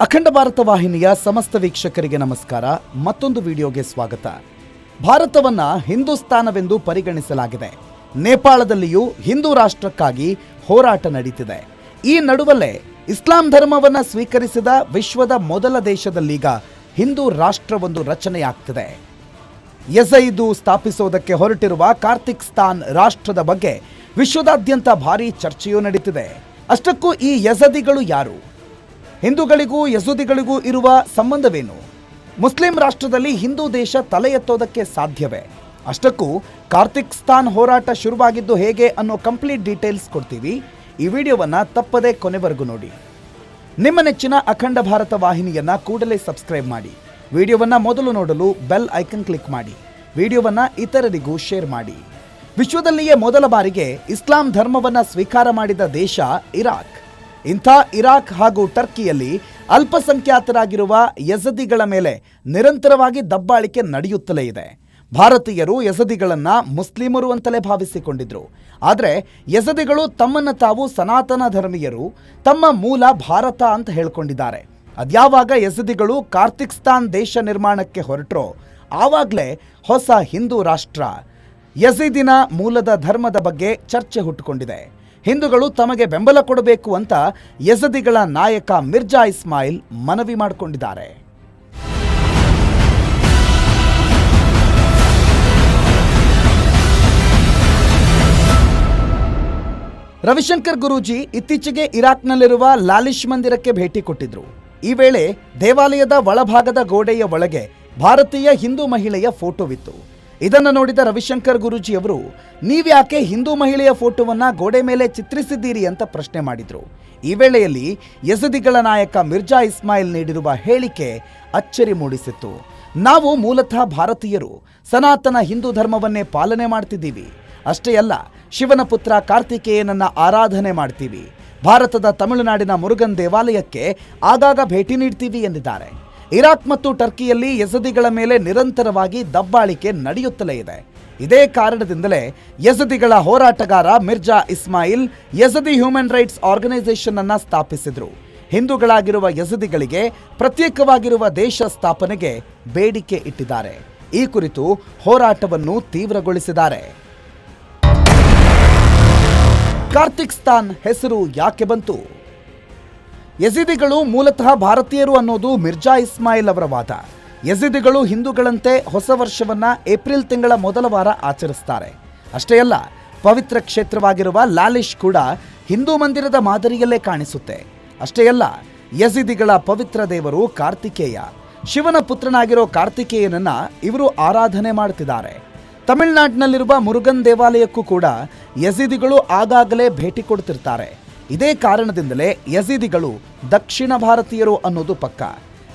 ಅಖಂಡ ಭಾರತ ವಾಹಿನಿಯ ಸಮಸ್ತ ವೀಕ್ಷಕರಿಗೆ ನಮಸ್ಕಾರ. ಮತ್ತೊಂದು ವಿಡಿಯೋಗೆ ಸ್ವಾಗತ. ಭಾರತವನ್ನ ಹಿಂದೂಸ್ತಾನವೆಂದು ಪರಿಗಣಿಸಲಾಗಿದೆ. ನೇಪಾಳದಲ್ಲಿಯೂ ಹಿಂದೂ ರಾಷ್ಟ್ರಕ್ಕಾಗಿ ಹೋರಾಟ ನಡೀತಿದೆ. ಈ ನಡುವಲ್ಲೇ ಇಸ್ಲಾಂ ಧರ್ಮವನ್ನ ಸ್ವೀಕರಿಸಿದ ವಿಶ್ವದ ಮೊದಲ ದೇಶದಲ್ಲೀಗ ಹಿಂದೂ ರಾಷ್ಟ್ರವೊಂದು ರಚನೆಯಾಗ್ತಿದೆ. ಎಸೈದು ಸ್ಥಾಪಿಸೋದಕ್ಕೆ ಹೊರಟಿರುವ ಕಾರ್ತಿಕ್ಸ್ತಾನ್ ರಾಷ್ಟ್ರದ ಬಗ್ಗೆ ವಿಶ್ವದಾದ್ಯಂತ ಭಾರೀ ಚರ್ಚೆಯೂ ನಡೀತಿದೆ. ಅಷ್ಟಕ್ಕೂ ಈ ಯಸದಿಗಳು ಯಾರು? ಹಿಂದೂಗಳಿಗೂ, ಯಸೂದಿಗಳಿಗೂ ಇರುವ ಸಂಬಂಧವೇನು? ಮುಸ್ಲಿಂ ರಾಷ್ಟ್ರದಲ್ಲಿ ಹಿಂದೂ ದೇಶ ತಲೆ ಎತ್ತೋದಕ್ಕೆ ಸಾಧ್ಯವೇ? ಅಷ್ಟಕ್ಕೂ ಕಾರ್ತಿಕ್ ಸ್ಥಾನ್ ಹೋರಾಟ ಶುರುವಾಗಿದ್ದು ಹೇಗೆ ಅನ್ನೋ ಕಂಪ್ಲೀಟ್ ಡೀಟೇಲ್ಸ್ ಕೊಡ್ತೀವಿ. ಈ ವಿಡಿಯೋವನ್ನು ತಪ್ಪದೇ ಕೊನೆವರೆಗೂ ನೋಡಿ. ನಿಮ್ಮ ನೆಚ್ಚಿನ ಅಖಂಡ ಭಾರತ ವಾಹಿನಿಯನ್ನು ಕೂಡಲೇ ಸಬ್ಸ್ಕ್ರೈಬ್ ಮಾಡಿ. ವಿಡಿಯೋವನ್ನು ಮೊದಲು ನೋಡಲು ಬೆಲ್ ಐಕನ್ ಕ್ಲಿಕ್ ಮಾಡಿ. ವಿಡಿಯೋವನ್ನು ಇತರರಿಗೂ ಶೇರ್ ಮಾಡಿ. ವಿಶ್ವದಲ್ಲಿಯೇ ಮೊದಲ ಬಾರಿಗೆ ಇಸ್ಲಾಂ ಧರ್ಮವನ್ನು ಸ್ವೀಕಾರ ಮಾಡಿದ ದೇಶ ಇರಾಕ್. ಇಂಥ ಇರಾಕ್ ಹಾಗೂ ಟರ್ಕಿಯಲ್ಲಿ ಅಲ್ಪಸಂಖ್ಯಾತರಾಗಿರುವ ಯಸದಿಗಳ ಮೇಲೆ ನಿರಂತರವಾಗಿ ದಬ್ಬಾಳಿಕೆ ನಡೆಯುತ್ತಲೇ ಇದೆ. ಭಾರತೀಯರು ಯಸದಿಗಳನ್ನು ಮುಸ್ಲಿಮರು ಅಂತಲೇ ಭಾವಿಸಿಕೊಂಡಿದ್ರು. ಆದರೆ ಯಸದಿಗಳು ತಮ್ಮನ್ನು ತಾವು ಸನಾತನ ಧರ್ಮೀಯರು, ತಮ್ಮ ಮೂಲ ಭಾರತ ಅಂತ ಹೇಳ್ಕೊಂಡಿದ್ದಾರೆ. ಅದ್ಯಾವಾಗ ಯಸದಿಗಳು ಕಾರ್ತಿಕ್ಸ್ತಾನ್ ದೇಶ ನಿರ್ಮಾಣಕ್ಕೆ ಹೊರಟ್ರೋ, ಆವಾಗಲೇ ಹೊಸ ಹಿಂದೂ ರಾಷ್ಟ್ರ. ಯಸಿದಿನ ಮೂಲದ ಧರ್ಮದ ಬಗ್ಗೆ ಚರ್ಚೆ ಹುಟ್ಟುಕೊಂಡಿದೆ. ಹಿಂದೂಗಳು ತಮಗೆ ಬೆಂಬಲ ಕೊಡಬೇಕು ಅಂತ ಯಸದಿಗಳ ನಾಯಕ ಮಿರ್ಜಾ ಇಸ್ಮಾಯಿಲ್ ಮನವಿ ಮಾಡಿಕೊಂಡಿದ್ದಾರೆ. ರವಿಶಂಕರ್ ಗುರೂಜಿ ಇತ್ತೀಚೆಗೆ ಇರಾಕ್ನಲ್ಲಿರುವ ಲಾಲಿಶ್ ಮಂದಿರಕ್ಕೆ ಭೇಟಿ ಕೊಟ್ಟಿದ್ರು. ಈ ವೇಳೆ ದೇವಾಲಯದ ಒಳಭಾಗದ ಗೋಡೆಯ ಒಳಗೆ ಭಾರತೀಯ ಹಿಂದೂ ಮಹಿಳೆಯ ಫೋಟೋವಿತ್ತು. ಇದನ್ನು ನೋಡಿದ ರವಿಶಂಕರ್ ಗುರೂಜಿಯವರು ನೀವ್ಯಾಕೆ ಹಿಂದೂ ಮಹಿಳೆಯ ಫೋಟೋವನ್ನ ಗೋಡೆ ಮೇಲೆ ಚಿತ್ರಿಸಿದ್ದೀರಿ ಅಂತ ಪ್ರಶ್ನೆ ಮಾಡಿದ್ರು. ಈ ವೇಳೆಯಲ್ಲಿ ಯಸದಿಗಳ ನಾಯಕ ಮಿರ್ಜಾ ಇಸ್ಮಾಯಿಲ್ ನೀಡಿರುವ ಹೇಳಿಕೆ ಅಚ್ಚರಿ ಮೂಡಿಸಿತ್ತು. ನಾವು ಮೂಲತಃ ಭಾರತೀಯರು, ಸನಾತನ ಹಿಂದೂ ಧರ್ಮವನ್ನೇ ಪಾಲನೆ ಮಾಡ್ತಿದ್ದೀವಿ. ಅಷ್ಟೇ ಅಲ್ಲ, ಶಿವನ ಪುತ್ರ ಕಾರ್ತಿಕೇಯನನ್ನ ಆರಾಧನೆ ಮಾಡ್ತೀವಿ. ಭಾರತದ ತಮಿಳುನಾಡಿನ ಮುರುಗನ್ ದೇವಾಲಯಕ್ಕೆ ಆಗಾಗ ಭೇಟಿ ನೀಡ್ತೀವಿ ಎಂದಿದ್ದಾರೆ. ಇರಾಕ್ ಮತ್ತು ಟರ್ಕಿಯಲ್ಲಿ ಯಸದಿಗಳ ಮೇಲೆ ನಿರಂತರವಾಗಿ ದಬ್ಬಾಳಿಕೆ ನಡೆಯುತ್ತಲೇ ಇದೆ. ಇದೇ ಕಾರಣದಿಂದಲೇ ಯಸದಿಗಳ ಹೋರಾಟಗಾರ Mirza Ismail Yazidi human rights organisation ಅನ್ನು ಸ್ಥಾಪಿಸಿದರು. ಹಿಂದೂಗಳಾಗಿರುವ ಯಸದಿಗಳಿಗೆ ಪ್ರತ್ಯೇಕವಾಗಿರುವ ದೇಶ ಸ್ಥಾಪನೆಗೆ ಬೇಡಿಕೆ ಇಟ್ಟಿದ್ದಾರೆ. ಈ ಕುರಿತು ಹೋರಾಟವನ್ನು ತೀವ್ರಗೊಳಿಸಿದ್ದಾರೆ. ಕಾರ್ತಿಕ್ಸ್ತಾನ್ ಹೆಸರು ಯಾಕೆ ಬಂತು? ಯಜಿದಿಗಳು ಮೂಲತಃ ಭಾರತೀಯರು ಅನ್ನೋದು ಮಿರ್ಜಾ ಇಸ್ಮಾಯಿಲ್ ಅವರ ವಾದ. ಯಜಿದಿಗಳು ಹಿಂದೂಗಳಂತೆ ಹೊಸ ವರ್ಷವನ್ನ ಏಪ್ರಿಲ್ ತಿಂಗಳ ಮೊದಲ ವಾರ ಆಚರಿಸ್ತಾರೆ. ಅಷ್ಟೇ ಅಲ್ಲ, ಪವಿತ್ರ ಕ್ಷೇತ್ರವಾಗಿರುವ ಲಾಲಿಶ್ ಕೂಡ ಹಿಂದೂ ಮಂದಿರದ ಮಾದರಿಯಲ್ಲೇ ಕಾಣಿಸುತ್ತೆ. ಅಷ್ಟೇ ಅಲ್ಲ ಯಜಿದಿಗಳ ಪವಿತ್ರ ದೇವರು ಕಾರ್ತಿಕೇಯ. ಶಿವನ ಪುತ್ರನಾಗಿರೋ ಕಾರ್ತಿಕೇಯನನ್ನ ಇವರು ಆರಾಧನೆ ಮಾಡ್ತಿದ್ದಾರೆ. ತಮಿಳುನಾಡಿನಲ್ಲಿರುವ ಮುರುಗನ್ ದೇವಾಲಯಕ್ಕೂ ಕೂಡ ಯಜಿದಿಗಳು ಆಗಾಗಲೇ ಭೇಟಿ ಕೊಡ್ತಿರ್ತಾರೆ. ಇದೇ ಕಾರಣದಿಂದಲೇ ಯಜೀದಿಗಳು ದಕ್ಷಿಣ ಭಾರತೀಯರು ಅನ್ನೋದು ಪಕ್ಕ.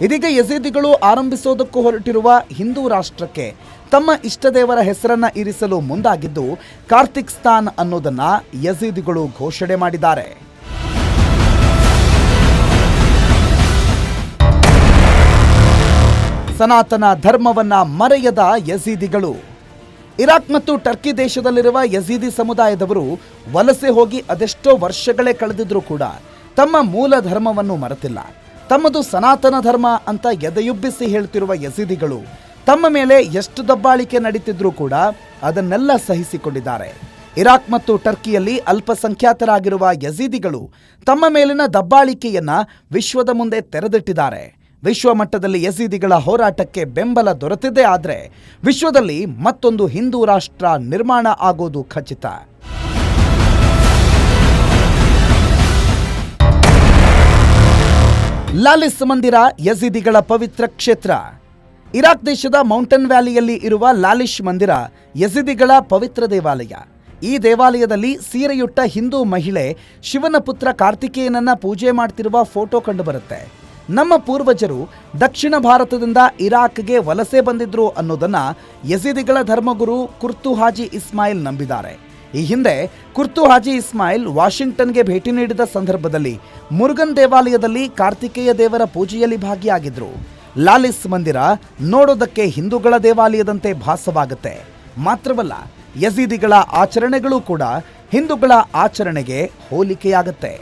ಇದೀಗ ಯಜೀದಿಗಳು ಆರಂಭಿಸೋದಕ್ಕೂ ಹೊರಟಿರುವ ಹಿಂದೂ ರಾಷ್ಟ್ರಕ್ಕೆ ತಮ್ಮ ಇಷ್ಟದೇವರ ಹೆಸರನ್ನ ಇರಿಸಲು ಮುಂದಾಗಿದ್ದು ಕಾರ್ತಿಕ್ ಸ್ಥಾನ್ ಅನ್ನೋದನ್ನ ಯಜೀದಿಗಳು ಘೋಷಣೆ ಮಾಡಿದ್ದಾರೆ. ಸನಾತನ ಧರ್ಮವನ್ನ ಮರೆಯದ ಯಜೀದಿಗಳು ಇರಾಕ್ ಮತ್ತು ಟರ್ಕಿ ದೇಶದಲ್ಲಿರುವ ಯಜೀದಿ ಸಮುದಾಯದವರು ವಲಸೆ ಹೋಗಿ ಅದೆಷ್ಟೋ ವರ್ಷಗಳೇ ಕಳೆದಿದ್ರೂ ಕೂಡ ತಮ್ಮ ಮೂಲ ಧರ್ಮವನ್ನು ಮರೆತಿಲ್ಲ. ತಮ್ಮದು ಸನಾತನ ಧರ್ಮ ಅಂತ ಎದೆಯುಬ್ಬಿಸಿ ಹೇಳ್ತಿರುವ ಯಜೀದಿಗಳು ತಮ್ಮ ಮೇಲೆ ಎಷ್ಟು ದಬ್ಬಾಳಿಕೆ ನಡೀತಿದ್ರೂ ಕೂಡ ಅದನ್ನೆಲ್ಲ ಸಹಿಸಿಕೊಂಡಿದ್ದಾರೆ. ಇರಾಕ್ ಮತ್ತು ಟರ್ಕಿಯಲ್ಲಿ ಅಲ್ಪಸಂಖ್ಯಾತರಾಗಿರುವ ಯಜೀದಿಗಳು ತಮ್ಮ ಮೇಲಿನ ದಬ್ಬಾಳಿಕೆಯನ್ನ ವಿಶ್ವದ ಮುಂದೆ ತೆರೆದಿಟ್ಟಿದ್ದಾರೆ. ವಿಶ್ವ ಮಟ್ಟದಲ್ಲಿ ಯಸೀದಿಗಳ ಹೋರಾಟಕ್ಕೆ ಬೆಂಬಲ ದೊರೆತಿದೆ ಆದರೆ ವಿಶ್ವದಲ್ಲಿ ಮತ್ತೊಂದು ಹಿಂದೂ ರಾಷ್ಟ್ರ ನಿರ್ಮಾಣ ಆಗೋದು ಖಚಿತ. ಲಾಲಿಸ್ ಮಂದಿರ, ಯಸೀದಿಗಳ ಪವಿತ್ರ ಕ್ಷೇತ್ರ. ಇರಾಕ್ ದೇಶದ ಮೌಂಟನ್ ವ್ಯಾಲಿಯಲ್ಲಿ ಇರುವ ಲಾಲಿಶ್ ಮಂದಿರ, ಯಸೀದಿಗಳ ಪವಿತ್ರ ದೇವಾಲಯ. ಈ ದೇವಾಲಯದಲ್ಲಿ ಸೀರೆಯುಟ್ಟ ಹಿಂದೂ ಮಹಿಳೆ ಶಿವನ ಪುತ್ರ ಕಾರ್ತಿಕೇಯನನ್ನ ಪೂಜೆ ಮಾಡ್ತಿರುವ ಫೋಟೋ ಕಂಡುಬರುತ್ತೆ. ನಮ್ಮ ಪೂರ್ವಜರು ದಕ್ಷಿಣ ಭಾರತದಿಂದ ಇರಾಕ್ಗೆ ವಲಸೆ ಬಂದಿದ್ರು ಅನ್ನೋದನ್ನ ಯಸೀದಿಗಳ ಧರ್ಮಗುರು ಕುರ್ತು ಹಾಜಿ ಇಸ್ಮಾಯಿಲ್ ನಂಬಿದ್ದಾರೆ. ಈ ಹಿಂದೆ ಕುರ್ತು ಹಾಜಿ ಇಸ್ಮಾಯಿಲ್ ವಾಷಿಂಗ್ಟನ್ಗೆ ಭೇಟಿ ನೀಡಿದ ಸಂದರ್ಭದಲ್ಲಿ ಮುರುಗನ್ ದೇವಾಲಯದಲ್ಲಿ ಕಾರ್ತಿಕೇಯ ದೇವರ ಪೂಜೆಯಲ್ಲಿ ಭಾಗಿಯಾಗಿದ್ರು. ಲಾಲಿಸ್ ಮಂದಿರ ನೋಡೋದಕ್ಕೆ ಹಿಂದೂಗಳ ದೇವಾಲಯದಂತೆ ಭಾಸವಾಗುತ್ತೆ. ಮಾತ್ರವಲ್ಲ, ಯಸೀದಿಗಳ ಆಚರಣೆಗಳು ಕೂಡ ಹಿಂದೂಗಳ ಆಚರಣೆಗೆ ಹೋಲಿಕೆಯಾಗುತ್ತೆ.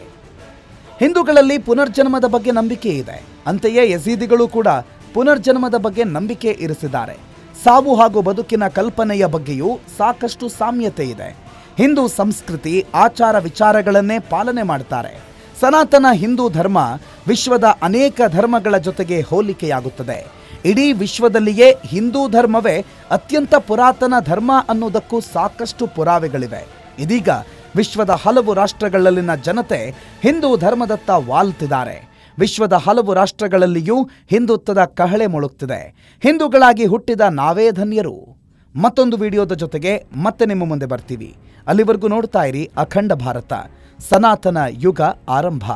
ಹಿಂದೂಗಳಲ್ಲಿ ಪುನರ್ಜನ್ಮದ ಬಗ್ಗೆ ನಂಬಿಕೆ ಇದೆ. ಅಂತೆಯೇ ಯಸೀದಿಗಳು ಕೂಡ ಪುನರ್ಜನ್ಮದ ಬಗ್ಗೆ ನಂಬಿಕೆ ಇರಿಸಿದ್ದಾರೆ. ಸಾವು ಹಾಗೂ ಬದುಕಿನ ಕಲ್ಪನೆಯ ಬಗ್ಗೆಯೂ ಸಾಕಷ್ಟು ಸಾಮ್ಯತೆ ಇದೆ. ಹಿಂದೂ ಸಂಸ್ಕೃತಿ, ಆಚಾರ ವಿಚಾರಗಳನ್ನೇ ಪಾಲನೆ ಮಾಡ್ತಾರೆ. ಸನಾತನ ಹಿಂದೂ ಧರ್ಮ ವಿಶ್ವದ ಅನೇಕ ಧರ್ಮಗಳ ಜೊತೆಗೆ ಹೋಲಿಕೆಯಾಗುತ್ತದೆ. ಇಡೀ ವಿಶ್ವದಲ್ಲಿಯೇ ಹಿಂದೂ ಧರ್ಮವೇ ಅತ್ಯಂತ ಪುರಾತನ ಧರ್ಮ ಅನ್ನುವುದಕ್ಕೂ ಸಾಕಷ್ಟು ಪುರಾವೆಗಳಿವೆ. ಇದೀಗ ವಿಶ್ವದ ಹಲವು ರಾಷ್ಟ್ರಗಳಲ್ಲಿನ ಜನತೆ ಹಿಂದೂ ಧರ್ಮದತ್ತ ವಾಲ್ತಿದ್ದಾರೆ. ವಿಶ್ವದ ಹಲವು ರಾಷ್ಟ್ರಗಳಲ್ಲಿಯೂ ಹಿಂದುತ್ವದ ಕಹಳೆ ಮುಳುಗ್ತಿದೆ. ಹಿಂದೂಗಳಾಗಿ ಹುಟ್ಟಿದ ನಾವೇ ಧನ್ಯರು. ಮತ್ತೊಂದು ವಿಡಿಯೋದ ಜೊತೆಗೆ ಮತ್ತೆ ನಿಮ್ಮ ಮುಂದೆ ಬರ್ತೀವಿ. ಅಲ್ಲಿವರೆಗೂ ನೋಡ್ತಾ ಇರಿ ಅಖಂಡ ಭಾರತ. ಸನಾತನ ಯುಗ ಆರಂಭ.